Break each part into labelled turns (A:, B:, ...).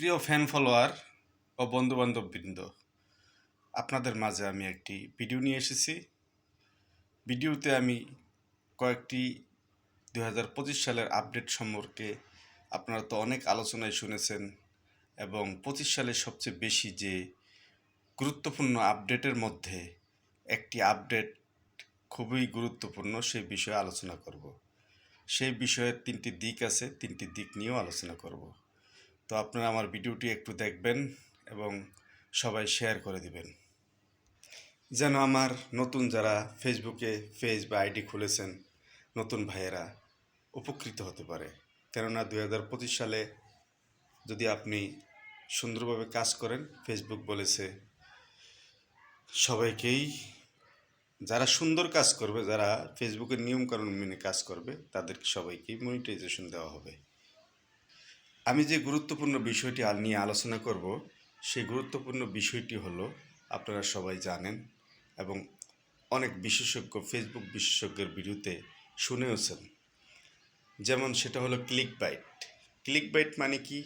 A: প্রিয় fan follower ও বন্ধুবান্ধব বৃন্দ আপনাদের মাঝে আমি একটি ভিডিও নিয়ে এসেছি। ভিডিওতে আমি কয়েকটি দু হাজার পঁচিশ সালের আপডেট সম্পর্কে আপনারা তো অনেক আলোচনায় শুনেছেন এবং পঁচিশ সালে সবচেয়ে বেশি যে গুরুত্বপূর্ণ আপডেটের মধ্যে একটি আপডেট খুবই গুরুত্বপূর্ণ সেই বিষয়ে আলোচনা করব। সেই বিষয়ের তিনটি দিক আছে, তিনটি দিক নিয়েও আলোচনা করব। তো আপনারা আমার ভিডিওটি একটু দেখবেন এবং সবাই শেয়ার করে দিবেন। যেন আমার নতুন যারা ফেসবুকে পেজ বা আইডি খুলেছেন, নতুন ভাইয়েরা উপকৃত হতে পারে। কেননা দুই হাজার পঁচিশ সালে যদি আপনি সুন্দরভাবে কাজ করেন ফেসবুক বলেছে, সবাইকেই যারা সুন্দর কাজ করবে, যারা ফেসবুকের নিয়মকানুন মেনে কাজ করবে, তাদেরকে সবাইকেই মনিটাইজেশন দেওয়া হবে। আমি যে গুরুত্বপূর্ণ বিষয়টি নিয়ে আলোচনা করব, সেই গুরুত্বপূর্ণ বিষয়টি হলো, আপনারা সবাই জানেন এবং অনেক বিশেষজ্ঞ ফেসবুক বিশেষজ্ঞের ভিডিওতে শুনেওছেন। যেমন সেটা হলো ক্লিক বাইট ক্লিক বাইট মানে কি?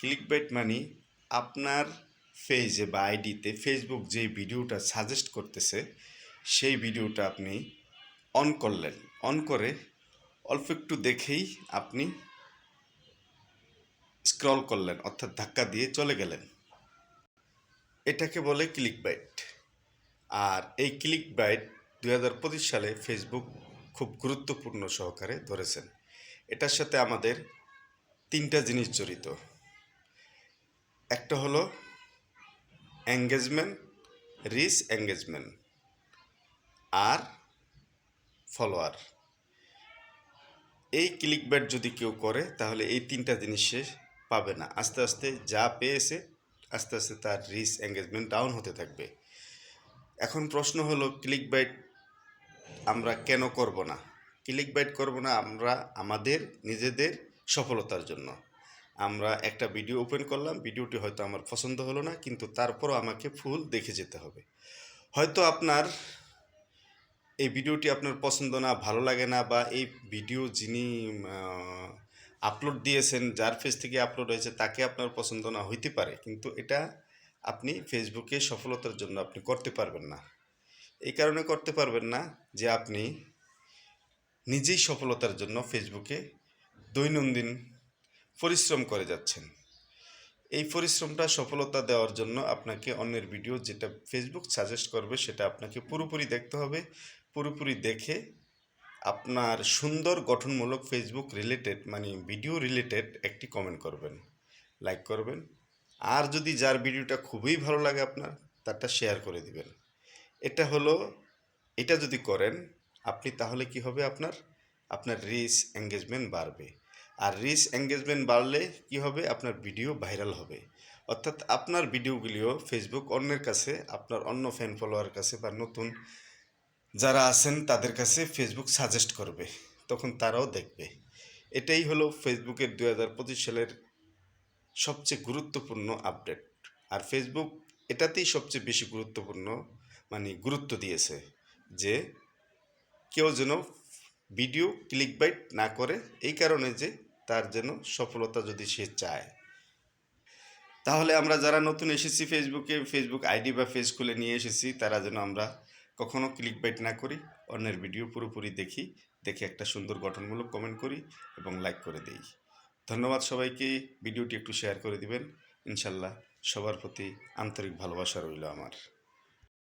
A: ক্লিক বাইট মানে আপনার পেজে বা আইডিতে ফেসবুক যে ভিডিওটা সাজেস্ট করতেছে, সেই ভিডিওটা আপনি অন করলেন। অন করে অল্প একটু দেখেই আপনি স্ক্রল করলেন, অর্থাৎ ধাক্কা দিয়ে চলে গেলেন। এটাকে বলে ক্লিক বাইট আর এই ক্লিক বাইট দুই হাজার পঁচিশ সালে ফেসবুক খুব গুরুত্বপূর্ণ সহকারে ধরেছেন। এটার সাথে আমাদের তিনটা জিনিস জড়িত। একটা হলো এঙ্গেজমেন্ট রিচ এঙ্গেজমেন্ট আর ফলোয়ার এই ক্লিক ব্যাট যদি কেউ করে, তাহলে এই তিনটা জিনিস পাবে না। আস্তে আস্তে যা পেয়েছে, আস্তে আস্তে তার রিচ এঙ্গেজমেন্ট ডাউন হতে থাকবে। এখন প্রশ্ন হলো ক্লিক বাইট আমরা কেন করব না? ক্লিক বাইট করব না আমরা আমাদের, নিজেদের সফলতার জন্য। আমরা একটা ভিডিও ওপেন করলাম ভিডিওটি হয়তো আমার পছন্দ হলো না, কিন্তু তারপরও আমাকে ফুল দেখে যেতে হবে। হয়তো আপনার এই ভিডিওটি আপনার পছন্দ না, ভালো লাগে না, বা এই ভিডিও যিনি আপলোড দিয়েছেন, যার ফেস থেকে আপলোড হয়েছে, তাকে আপনার পছন্দ না হইতে পারে, কিন্তু এটা আপনি ফেসবুকে সফলতার জন্য আপনি করতে পারবেন না। এই কারণে করতে পারবেন না যে আপনি নিজেই সফলতার জন্য ফেসবুকে দৈনন্দিন পরিশ্রম করে যাচ্ছেন। এই পরিশ্রমটা সফলতা দেওয়ার জন্য আপনাকে অন্যের ভিডিও যেটা ফেসবুক সাজেস্ট করবে, সেটা আপনাকে পুরোপুরি দেখতে হবে, পুরোপুরি দেখে আপনার সুন্দর গঠনমূলক ফেসবুক রিলেটেড মানে ভিডিও রিলেটেড একটি কমেন্ট করবেন। লাইক করবেন। আর যদি যার ভিডিওটা খুবই ভালো লাগে আপনার, তারটা শেয়ার করে দিবেন। এটা হলো, এটা যদি করেন, আপনি তাহলে কি হবে আপনার? আপনার রিচ এঙ্গেজমেন্ট বাড়বে। আর রিচ এঙ্গেজমেন্ট বাড়লে কি হবে? আপনার ভিডিও ভাইরাল হবে। অর্থাৎ আপনার ভিডিওগুলিও ফেসবুক অন্যের কাছে, আপনার অন্য ফ্যান ফলোয়ার কাছে বা নতুন যারা আছেন তাদের কাছে ফেসবুক সাজেস্ট করবে, তখন তারাও দেখবে। এটাই হলো ফেসবুকের দু হাজার পঁচিশ সালের সবচেয়ে গুরুত্বপূর্ণ আপডেট আর ফেসবুক এটাতেই সবচেয়ে বেশি গুরুত্বপূর্ণ মানে গুরুত্ব দিয়েছে যে কেউ যেন ভিডিও ক্লিক বাইট না করে, এই কারণে যে তার যেন সফলতা যদি সে চায়। তাহলে আমরা যারা নতুন এসেছি ফেসবুকে ফেসবুক আইডি বা পেজ খুলে নিয়ে এসেছি, তারা যেন আমরা কখনো ক্লিক বাইট না করি, অন্যের ভিডিও পুরোপুরি দেখি, দেখে একটা সুন্দর গঠনমূলক কমেন্ট করি এবং লাইক করে দিই। ধন্যবাদ সবাইকে ভিডিওটি একটু শেয়ার করে দিবেন। ইনশাল্লাহ সবার প্রতি আন্তরিক ভালোবাসা রইল আমার।